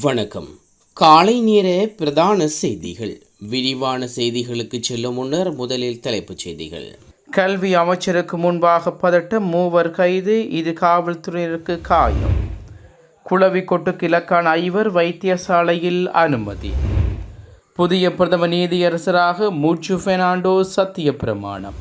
வணக்கம். காலை நேர பிரதான செய்திகள். விரிவான செய்திகளுக்கு செல்லும் முன்னர் முதலில் தலைப்புச் செய்திகள். கல்வி அமைச்சருக்கு முன்பாக பதட்டம் மூவர் கைது இது காவல்துறையினருக்கு காயம். குளவிக்கொட்டு கிழக்கான ஐவர் வைத்தியசாலையில் அனுமதி. புதிய பிரதம நீதியரசராக மூச்சு பெர்னாண்டோ சத்திய பிரமாணம்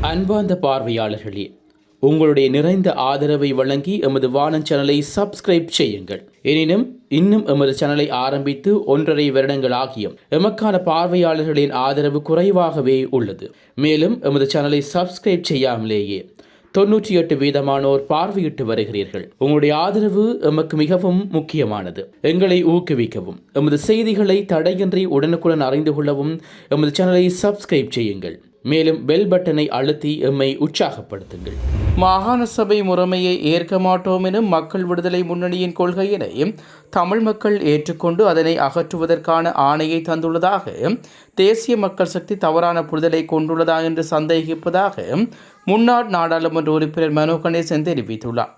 அன்பார்ந்த பார்வையாளர்களே உங்களுடைய நிறைந்த ஆதரவை வழங்கி எமது வானன் சேனலை சப்ஸ்கிரைப் செய்யுங்கள். எனினும் இன்னும் எமது சேனலை ஆரம்பித்து ஒன்றரை வருடங்கள் ஆகியும் எமக்கான பார்வையாளர்களின் ஆதரவு குறைவாகவே உள்ளது. மேலும் எமது சேனலை சப்ஸ்கிரைப் செய்யாமலேயே தொன்னூற்றி எட்டு வீதமானோர் பார்வையிட்டு வருகிறீர்கள். உங்களுடைய ஆதரவு எமக்கு மிகவும் முக்கியமானது. எங்களை ஊக்குவிக்கவும் எமது செய்திகளை தடையின்றி உடனுக்குடன் அறிந்து கொள்ளவும் எமது சேனலை சப்ஸ்கிரைப் செய்யுங்கள். மேலும் பெல் பட்டனை அழுத்தி எம்மை உற்சாகப்படுத்துங்கள். மாகாண சபை முறைமையை ஏற்க மாட்டோம் எனும் மக்கள் விடுதலை முன்னணியின் கொள்கையினையும் தமிழ் மக்கள் ஏற்றுக்கொண்டு அதனை அகற்றுவதற்கான ஆணையை தந்துள்ளதாக தேசிய மக்கள் சக்தி தவறான புரிதலை கொண்டுள்ளதா என்று சந்தேகிப்பதாக முன்னாள் நாடாளுமன்ற உறுப்பினர் மனோ கணேசன் தெரிவித்துள்ளார்.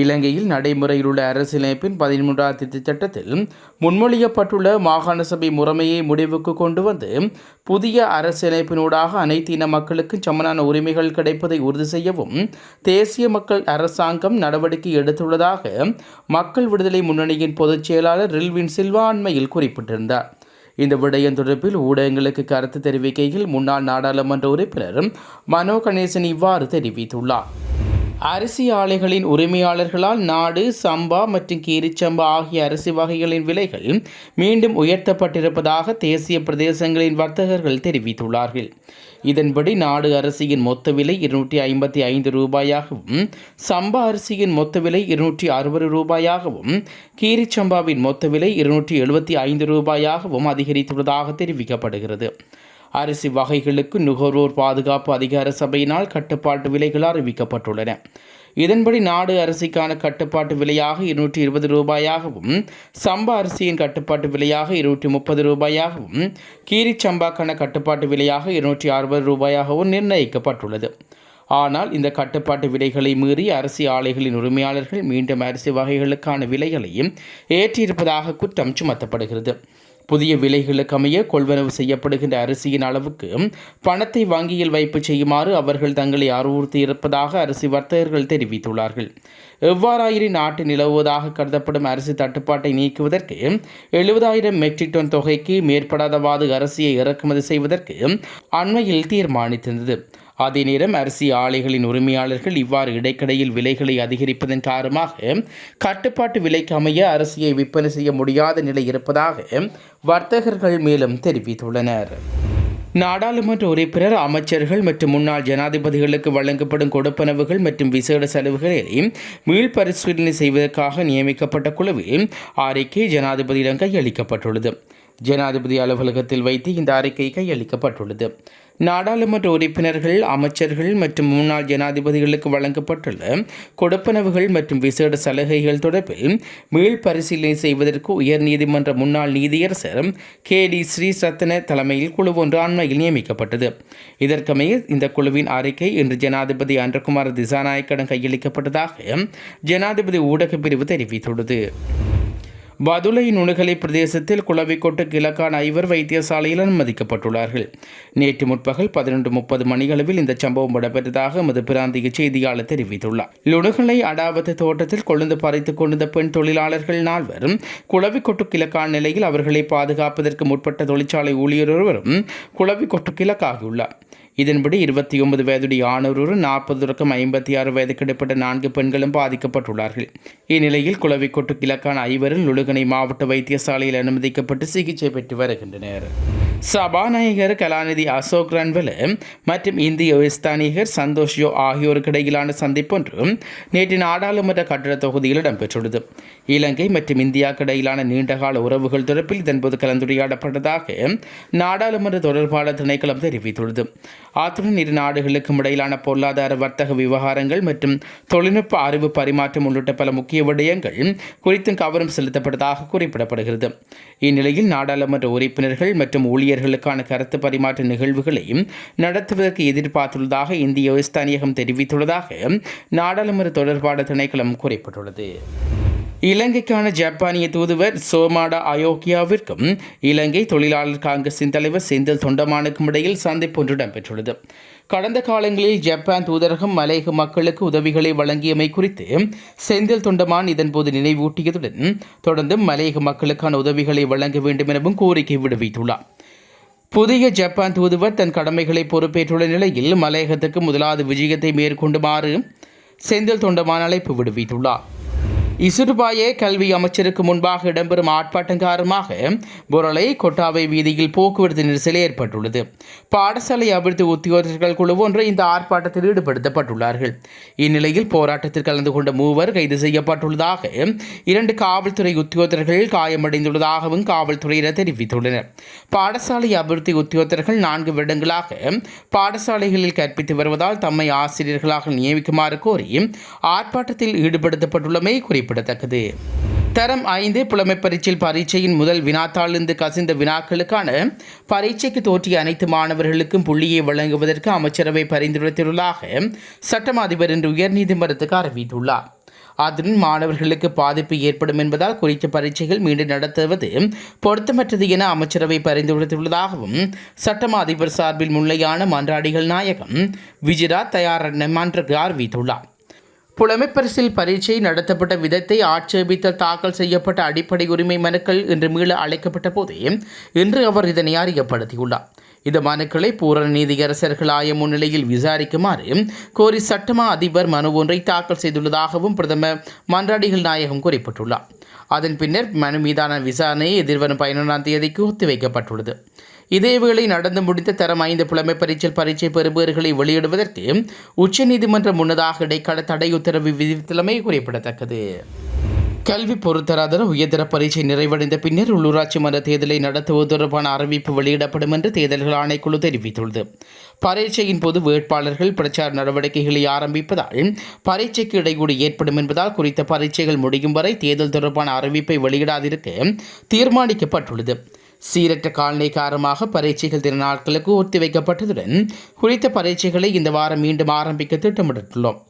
இலங்கையில் நடைமுறையில் உள்ள அரசியலமைப்பின் பதிமூன்றாம் திருத்தச் சட்டத்தில் முன்மொழியப்பட்டுள்ள மாகாண சபை முறைமையை முடிவுக்கு கொண்டு வந்து புதிய அரசியலமைப்பினூடாக அனைத்து இன மக்களுக்கும் சமனான உரிமைகள் கிடைப்பதை உறுதி செய்யவும் தேசிய மக்கள் அரசாங்கம் நடவடிக்கை எடுத்துள்ளதாக மக்கள் விடுதலை முன்னணியின் பொதுச் செயலாளர் ரில்வின் சில்வா அண்மையில் குறிப்பிட்டிருந்தார். இந்த விடயம் தொடர்பில் ஊடகங்களுக்கு கருத்து தெரிவிக்கையில் முன்னாள் நாடாளுமன்ற உறுப்பினர் மனோ கணேசன் இவ்வாறு தெரிவித்துள்ளார். அரிசி ஆலைகளின் உரிமையாளர்களால் நாடு சம்பா மற்றும் கீரிச்சம்பா ஆகிய அரிசி வகைகளின் விலைகள் மீண்டும் உயர்த்தப்பட்டிருப்பதாக தேசிய பிரதேசங்களின் வர்த்தகர்கள் தெரிவித்துள்ளார்கள். இதன்படி நாடு அரிசியின் மொத்த விலை இருநூற்றி ஐம்பத்தி ஐந்து ரூபாயாகவும் சம்பா அரிசியின் மொத்த விலை இருநூற்றி அறுபது ரூபாயாகவும் கீரிச்சம்பாவின் மொத்த விலை இருநூற்றி எழுபத்தி ஐந்து ரூபாயாகவும் அதிகரித்துள்ளதாக தெரிவிக்கப்படுகிறது. அரிசி வகைகளுக்கு நுகர்வோர் பாதுகாப்பு அதிகார சபையினால் கட்டுப்பாட்டு விலைகள் அறிவிக்கப்பட்டுள்ளன. இதன்படி நாடு அரிசிக்கான கட்டுப்பாட்டு விலையாக இருநூற்றி இருபது ரூபாயாகவும் சம்பா அரிசியின் கட்டுப்பாட்டு விலையாக இருநூற்றி முப்பது ரூபாயாகவும் கீரி சம்பாக்கான கட்டுப்பாட்டு விலையாக இருநூற்றி அறுபது ரூபாயாகவும் நிர்ணயிக்கப்பட்டுள்ளது. ஆனால் இந்த கட்டுப்பாட்டு விலைகளை மீறி அரிசி ஆலைகளின் உரிமையாளர்கள் மீண்டும் அரிசி வகைகளுக்கான விலைகளையும் ஏற்றியிருப்பதாக குற்றம் சுமத்தப்படுகிறது. புதிய விலைகளுக்கு அமைய கொள்வனவு செய்யப்படுகின்ற அரிசியின் அளவுக்கு பணத்தை வங்கியில் வைப்பு செய்யுமாறு அவர்கள் தங்களை அறிவுறுத்தி இருப்பதாக அரிசி வர்த்தகர்கள் தெரிவித்துள்ளார்கள். எவ்வாறாயினும் நாட்டு நிலவுவதாக கருதப்படும் அரிசி தட்டுப்பாட்டை நீக்குவதற்கு எழுபதாயிரம் மெட்ரிக் டன் தொகைக்கு மேற்படாதவாறு அரிசியை இறக்குமதி செய்வதற்கு அண்மையில் தீர்மானித்திருந்தது. அதே நேரம் அரிசி ஆலைகளின் உரிமையாளர்கள் இவ்வாறு இடைக்கடையில் விலைகளை அதிகரிப்பதன் காரணமாக கட்டுப்பாட்டு விலைக்கு அமைய அரிசியை விற்பனை செய்ய முடியாத நிலை இருப்பதாக வர்த்தகர்கள் மேலும் தெரிவித்துள்ளனர். நாடாளுமன்ற உறுப்பினர் அமைச்சர்கள் மற்றும் முன்னாள் ஜனாதிபதிகளுக்கு வழங்கப்படும் கொடுப்பனவுகள் மற்றும் விசேட செலவுகளை மீள்பரிசீலனை செய்வதற்காக நியமிக்கப்பட்ட குழுவில் அறிக்கை ஜனாதிபதியிடம் கையளிக்கப்பட்டுள்ளது. ஜனாதிபதி அலுவலகத்தில் வைத்து இந்த அறிக்கை கையளிக்கப்பட்டுள்ளது. நாடாளுமன்ற உறுப்பினர்கள் அமைச்சர்கள் மற்றும் முன்னாள் ஜனாதிபதிகளுக்கு வழங்கப்பட்டுள்ள கொடுப்பனவுகள் மற்றும் விசேட சலுகைகள் தொடர்பில் மீள் பரிசீலனை செய்வதற்கு உயர்நீதிமன்ற முன்னாள் நீதியரசர் கே டி ஸ்ரீரத்ன தலைமையில் குழு ஒன்று அண்மையில் நியமிக்கப்பட்டது. இதற்கமைய இந்த குழுவின் அறிக்கை இன்று ஜனாதிபதி அன்றகுமார் திசாநாயக்கிடம் கையளிக்கப்பட்டதாக ஜனாதிபதி ஊடகப் பிரிவு தெரிவித்துள்ளது. பதுளை நுணுகலை பிரதேசத்தில் குளவிக்கொட்டு கிழக்கான ஐவர் வைத்தியசாலையில் அனுமதிக்கப்பட்டுள்ளார்கள். நேற்று முற்பகல் பதினொன்று முப்பது மணியளவில் இந்த சம்பவம் இடம்பெற்றதாக எமது பிராந்திய செய்தியாளர் தெரிவித்துள்ளார். லுணுகலை அடாவத்து தோட்டத்தில் கொழுந்து பறித்துக் கொண்டிருந்த பெண் தொழிலாளர்கள் நால்வரும் குளவிக்கொட்டு கிழக்கான நிலையில் அவர்களை பாதுகாப்பதற்கு முற்பட்ட தொழிற்சாலை ஊழியர் ஒருவரும் குளவிக்கொட்டு கிழக்காகியுள்ளார். இதன்படி இருபத்தி ஒன்பது வயதுடைய ஆணொருவரும் நாற்பது ஐம்பத்தி ஆறு வயதுக்கிடப்பட்ட நான்கு பெண்களும் பாதிக்கப்பட்டுள்ளார்கள். இந்நிலையில் குளவிக்கொட்டு கிழக்கான ஐவரும் லுழுகனை மாவட்ட வைத்தியசாலையில் அனுமதிக்கப்பட்டு சிகிச்சை பெற்று வருகின்றனர். சபாநாயகர் கலாநிதி அசோக் ரன்வல மற்றும் இந்திய உயர்ஸ்தானிகர் சந்தோஷ் யோ ஆகியோருக்கு இடையிலான சந்திப்பொன்று நேற்று நாடாளுமன்ற கட்டட தொகுதியில் இடம்பெற்றுள்ளது. இலங்கை மற்றும் இந்தியாவுக்கு இடையிலான நீண்டகால உறவுகள் தொடர்பில் இதன்போது கலந்துரையாடப்பட்டதாக நாடாளுமன்ற தொடர்பாளர் திணைக்களம் தெரிவித்துள்ளது. அத்துடன் இரு நாடுகளுக்கும் இடையிலான பொருளாதார வர்த்தக விவகாரங்கள் மற்றும் தொழில்நுட்ப அறிவு பரிமாற்றம் உள்ளிட்ட பல முக்கிய விடயங்கள் குறித்தும் கவனம் செலுத்தப்பட்டதாக குறிப்பிடப்படுகிறது. இந்நிலையில் நாடாளுமன்ற உறுப்பினர்கள் மற்றும் ஊழியர்களுக்கான கருத்து பரிமாற்ற நிகழ்வுகளையும் நடத்துவதற்கு எதிர்பார்த்துள்ளதாக இந்திய உயர்ஸ்தானியகம் தெரிவித்துள்ளதாக நாடாளுமன்ற தொடர்பாளர் திணைக்களம் குறிப்பிட்டுள்ளது. இலங்கைக்கான ஜப்பானிய தூதுவர் சோமாடா அயோக்கியாவிற்கும் இலங்கை தொழிலாளர் காங்கிரசின் தலைவர் செந்தில் தொண்டமானுக்கும் இடையில் சந்திப்பு ஒன்று இடம்பெற்றுள்ளது. கடந்த காலங்களில் ஜப்பான் தூதரகம் மலையக மக்களுக்கு உதவிகளை வழங்கியமை குறித்து செந்தில் தொண்டமான் இதன்போது நினைவூட்டியதுடன் தொடர்ந்து மலையக மக்களுக்கான உதவிகளை வழங்க வேண்டும் எனவும் கோரிக்கை விடுவித்துள்ளார். புதிய ஜப்பான் தூதுவர் தன் கடமைகளை பொறுப்பேற்றுள்ள நிலையில் மலையகத்துக்கு முதலாவது விஜயத்தை மேற்கொண்டுமாறு செந்தில் தொண்டமான் அழைப்பு விடுவித்துள்ளார். இசுருபாயே கல்வி அமைச்சருக்கு முன்பாக இடம்பெறும் ஆர்ப்பாட்டம் காரணமாக புரளை கொட்டாவை வீதியில் போக்குவரத்து நெரிசல் ஏற்பட்டுள்ளது. பாடசாலை அபிவிருத்தி உத்தியோகர்கள் குழு ஒன்று இந்த ஆர்ப்பாட்டத்தில் ஈடுபடுத்தப்பட்டுள்ளார்கள். இந்நிலையில் போராட்டத்தில் கலந்து கொண்ட மூவர் கைது செய்யப்பட்டுள்ளதாக இரண்டு காவல்துறை உத்தியோகர்கள் காயமடைந்துள்ளதாகவும் காவல்துறையினர் தெரிவித்துள்ளனர். பாடசாலை அபிவிருத்தி உத்தியோகர்கள் நான்கு வருடங்களாக பாடசாலைகளில் கற்பித்து வருவதால் தம்மை ஆசிரியர்களாக நியமிக்குமாறு கோரி ஆர்ப்பாட்டத்தில் ஈடுபடுத்தப்பட்டுள்ளமை குறிப்பிடத்தக்கது. தரம் ஐந்து புலமை பரீட்சையில் பரீட்சையின் முதல் வினாத்தாளிலிருந்து கசிந்த வினாக்களுக்கான பரீட்சைக்கு தோற்றிய அனைத்து மாணவர்களுக்கும் புள்ளியை வழங்குவதற்கு அமைச்சரவை பரிந்துரைத்துள்ளதாக சட்டம் அதிபர் இன்று உயர்நீதிமன்றத்துக்கு அறிவித்துள்ளார். அதன் மாணவர்களுக்கு பாதிப்பு ஏற்படும் என்பதால் குறித்த பரீட்சைகள் மீண்டும் நடத்துவது பொருத்தமற்றது என அமைச்சரவை பரிந்துரைத்துள்ளதாகவும் சட்டமா அதிபர் சார்பில் முல்லையான மன்றாடிகள் நாயகம் விஜிரா தயார் மன்றக்கு அறிவித்துள்ளார். புலமைப்பரிசில் பரீட்சை நடத்தப்பட்ட விதத்தை ஆட்சேபித்த தாக்கல் செய்யப்பட்ட அடிப்படை உரிமை மனுக்கள் இன்று மீள அழைக்கப்பட்ட போதே இன்று அவர் இதனை அறியப்படுத்தியுள்ளார். இந்த மனுக்களை பூரண நீதியரசர்கள் ஆய முன்னிலையில் விசாரிக்குமாறு கோரி சட்டமா அதிபர் மனு ஒன்றை தாக்கல் செய்துள்ளதாகவும் பிரதமர் மன்றாடிகள் நாயகம் குறிப்பிட்டுள்ளார். அதன் பின்னர் மனு மீதான விசாரணை எதிர்வரும் பதினொன்றாம் தேதிக்கு ஒத்திவைக்கப்பட்டுள்ளது. இதேவேளை நடந்து முடிந்த தரம் ஐந்து புலமை பரீட்சை பரீட்சை பெறுபவர்களை வெளியிடுவதற்கு உச்சநீதிமன்றம் முன்னதாக இடைக்கால தடை உத்தரவு விதித்துள்ளமை குறிப்பிடத்தக்கது. கல்வி பொருத்தராதர உயர்தர பரீட்சை நிறைவடைந்த பின்னர் உள்ளூராட்சி மன்ற தேர்தலை நடத்துவது தொடர்பான அறிவிப்பு வெளியிடப்படும் என்று தேர்தல்கள் ஆணைக்குழு தெரிவித்துள்ளது. பரீட்சையின் போது வேட்பாளர்கள் பிரச்சார நடவடிக்கைகளை ஆரம்பிப்பதால் பரீட்சைக்கு இடையூறு ஏற்படும் என்பதால் குறித்த பரீட்சைகள் முடியும் வரை தேர்தல் தொடர்பான அறிவிப்பை வெளியிடாதிருக்க தீர்மானிக்கப்பட்டுள்ளது. சீரற்ற காலநிலை காரணமாக பரீட்சைகள் தின நாட்களுக்கு ஒத்திவைக்கப்பட்டதுடன் குறித்த பரீட்சைகளை இந்த வாரம் மீண்டும் ஆரம்பிக்க திட்டமிட்டுள்ளோம்.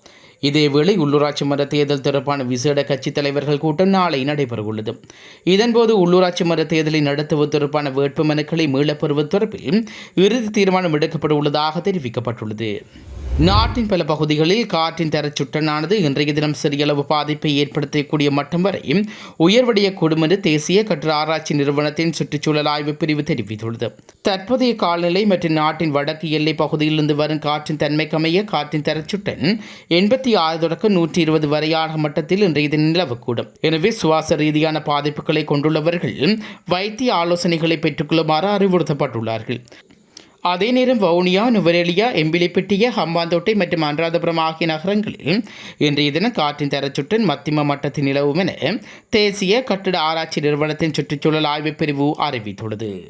இதேவேளை உள்ளூராட்சி மன்ற தேர்தல் தொடர்பான விசேட கட்சித் தலைவர்கள் கூட்டம் நாளை நடைபெறவுள்ளது. இதன்போது உள்ளூராட்சி மன்ற தேர்தலை நடத்துவது தொடர்பான வேட்புமனுக்களை மீளப்பெறுவது தொடர்பில் இறுதி தீர்மானம் எடுக்கப்பட உள்ளதாக தெரிவிக்கப்பட்டுள்ளது. நாட்டின் பல பகுதிகளில் காற்றின் தரச்சுட்டனானது இன்றைய தினம் சிறியளவு பாதிப்பை ஏற்படுத்தக்கூடிய மட்டம் வரை உயர்வடையக்கூடும் என்று தேசிய கற்று ஆராய்ச்சி நிறுவனத்தின் சுற்றுச்சூழல் ஆய்வு பிரிவு தெரிவித்துள்ளது. தற்போதைய காலநிலை மற்றும் நாட்டின் வடக்கு எல்லை பகுதியிலிருந்து வரும் காற்றின் தன்மைக்கமைய காற்றின் தரச்சுட்டன் எண்பத்தி ஆறு தொடக்க நூற்றி இருபது வரையான மட்டத்தில் இன்றைய தினம் நிலவக்கூடும். எனவே சுவாச ரீதியான பாதிப்புகளை கொண்டுள்ளவர்கள் வைத்திய ஆலோசனைகளை பெற்றுக்கொள்ளுமாறு அறிவுறுத்தப்பட்டுள்ளார்கள். அதே நேரம் வவுனியா நுவரெலியா எம்பிலிப்பட்டிய ஹம்பாந்தோட்டை மற்றும் அனுராதபுரம் ஆகிய நகரங்களில் இன்றைய தினம் காற்றின் தரச்சுட்டன் மத்திம மட்டத்தில் நிலவும் என தேசிய கட்டிட ஆராய்ச்சி நிறுவனத்தின் சுற்றுச்சூழல் ஆய்வுப் பிரிவு அறிவித்துள்ளது.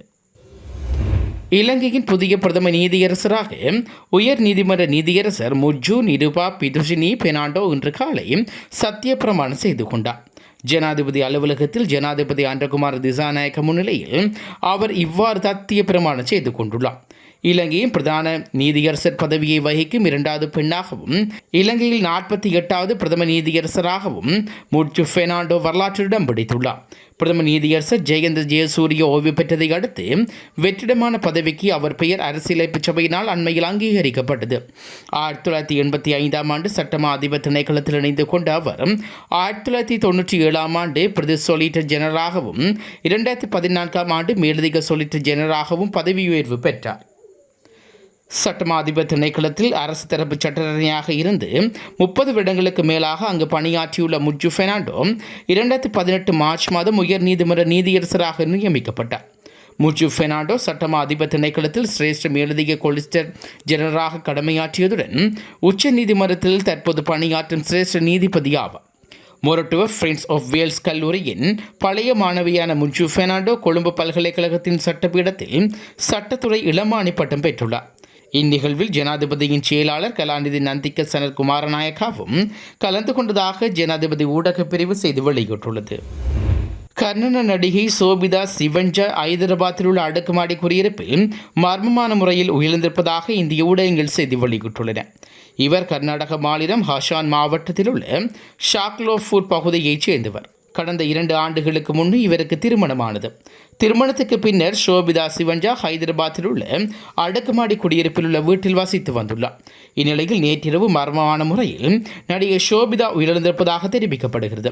இலங்கையின் புதிய பிரதம நீதியரசராக உயர் நீதிமன்ற நீதியரசர் முஜு நிருபா பிதுஷினி பெனாண்டோ இன்று காலை சத்திய பிரமாணம் செய்து கொண்டார். ஜனாதிபதி அலுவலகத்தில் ஜனாதிபதி அன்றகுமார் திசாநாயக்க முன்னிலையில் அவர் இவ்வாறு சத்திய பிரமாணம் செய்து கொண்டுள்ளார். இலங்கையின் பிரதான நீதியரசர் பதவியை வகிக்கும் இரண்டாவது பெண்ணாகவும் இலங்கையில் நாற்பத்தி எட்டாவது பிரதம நீதியரசராகவும் முர்ச்சு பெர்னாண்டோ வரலாற்றில் இடம் பிடித்துள்ளார். பிரதம நீதியரசர் ஜெயந்த ஜெயசூரிய ஓய்வு பெற்றதை அடுத்து வெற்றிடமான பதவிக்கு அவர் பெயர் அரசியலமைப்பு சபையினால் அண்மையில் அங்கீகரிக்கப்பட்டது. ஆயிரத்தி தொள்ளாயிரத்தி எண்பத்தி ஐந்தாம் ஆண்டு சட்டமா அதிபர் திணைக்களத்தில் இணைந்து கொண்ட அவர் ஆயிரத்தி தொள்ளாயிரத்தி தொண்ணூற்றி ஏழாம் ஆண்டு பிரதி சொலிட்டர் ஜெனரலாகவும் இரண்டாயிரத்தி பதினான்காம் ஆண்டு மேலதிக சொலிட்டர் ஜெனரலாகவும் பதவி உயர்வு பெற்றார். சட்டமா அதிபர் திணைக்களத்தில் அரசு தரப்பு சட்டத்தரணியாக இருந்து முப்பது வருடங்களுக்கு மேலாக அங்கு பணியாற்றியுள்ள முஜு பெர்னாண்டோ இரண்டாயிரத்தி பதினெட்டு மார்ச் மாதம் உயர் நீதிமன்ற நீதியரசராக நியமிக்கப்பட்டார். முஜு பெர்னாண்டோ சட்டமா அதிபர் திணைக்களத்தில் சிரேஷ்ட மேலதிக கொலிஸ்டர் ஜெனரலாக கடமையாற்றியதுடன் உச்ச நீதிமன்றத்தில் தற்போது பணியாற்றும் சிரேஷ்ட நீதிபதி ஆவார். மொரட்டுவ ஃப்ரெண்ட்ஸ் ஆஃப் வேல்ஸ் கல்லூரியின் பழைய மாணவியான முஜு பெர்னாண்டோ கொழும்பு பல்கலைக்கழகத்தின் சட்டப்பீடத்தில் சட்டத்துறை இளமானி பட்டம் பெற்றுள்ளார். இந்நிகழ்வில் ஜனாதிபதியின் செயலாளர் கலாநிதி நந்திக்க சனர் குமாரநாயக்காவும் கலந்து கொண்டதாக ஜனாதிபதி ஊடகப் பிரிவு செய்து வெளியிட்டுள்ளது. கர்ணன நடிகை சோபிதா சிவஞ்ச ஐதராபாத்தில் உள்ள அடுக்குமாடி குடியிருப்பில் மர்மமான முறையில் உயிரிழந்திருப்பதாக இந்திய ஊடகங்கள் செய்தி வெளியிட்டுள்ளன. இவர் கர்நாடக மாநிலம் ஹாஷான் மாவட்டத்தில் உள்ள ஷாக்லோஃபூர் பகுதியைச் சேர்ந்தவர். கடந்த இரண்டு ஆண்டுகளுக்கு முன்பு இவருக்கு திருமணமானது. திருமணத்துக்கு பின்னர் ஷோபிதா சிவஞ்சா ஹைதராபாத்தில் உள்ள அடுக்குமாடி குடியிருப்பில் உள்ள வீட்டில் வசித்து வந்துள்ளார். இந்நிலையில் நேற்றிரவு மர்மமான முறையில் நடிகை ஷோபிதா உயிரிழந்திருப்பதாக தெரிவிக்கப்படுகிறது.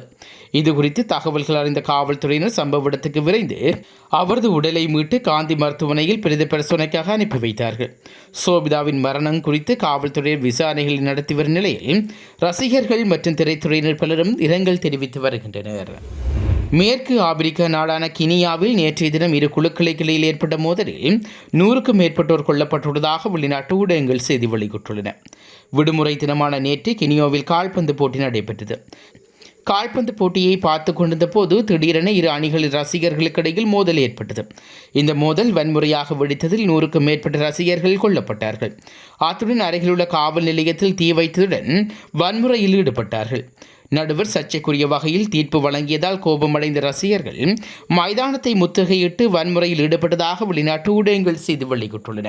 இது குறித்து தகவல்கள் அறிந்த காவல்துறையினர் சம்பவ இடத்துக்கு விரைந்து அவரது உடலை மீட்டு காந்தி மருத்துவமனையில் பிரேத பரிசோதனைக்காக அனுப்பி வைத்தார்கள். சோபிதாவின் மரணம் குறித்து காவல்துறையினர் விசாரணைகளை நடத்தி வரும் நிலையில் ரசிகர்கள் மற்றும் திரைத்துறையினர் பலரும் இரங்கல் தெரிவித்து வருகின்றனர். மேற்கு ஆப்பிரிக்க நாடான கினியாவில் நேற்றைய தினம் இரு குழுக்களுக்கு ஏற்பட்ட மோதலில் நூறுக்கும் மேற்பட்டோர் கொல்லப்பட்டுள்ளதாக வெளிநாட்டு ஊடகங்கள் செய்தி வெளியிட்டுள்ளன. விடுமுறை தினமான நேற்று கினியோவில் கால்பந்து போட்டி நடைபெற்றது. கால்பந்து போட்டியை பார்த்து கொண்டிருந்த போது திடீரென இரு அணிகளின் ரசிகர்களுக்கிடையில் மோதல் ஏற்பட்டது. இந்த மோதல் வன்முறையாக வெடித்ததில் நூறுக்கும் மேற்பட்ட ரசிகர்கள் கொல்லப்பட்டார்கள். அத்துடன் அருகிலுள்ள காவல் நிலையத்தில் தீ வைத்ததுடன் வன்முறையில் ஈடுபட்டார்கள். நடுவர் சர்ச்சைக்குரிய வகையில் தீர்ப்பு வழங்கியதால் கோபமடைந்த ரசிகர்கள் மைதானத்தை முத்துகையிட்டு வன்முறையில் ஈடுபட்டதாக வெளிநாட்டு ஊடகங்கள் செய்தி வெளியிட்டுள்ளன.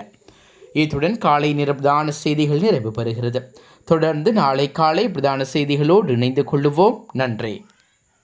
இத்துடன் காலை நிற பிரதான செய்திகள் நிறைவு பெறுகிறது. தொடர்ந்து நாளை காலை பிரதான செய்திகளோடு இணைந்து கொள்ளுவோம். நன்றி.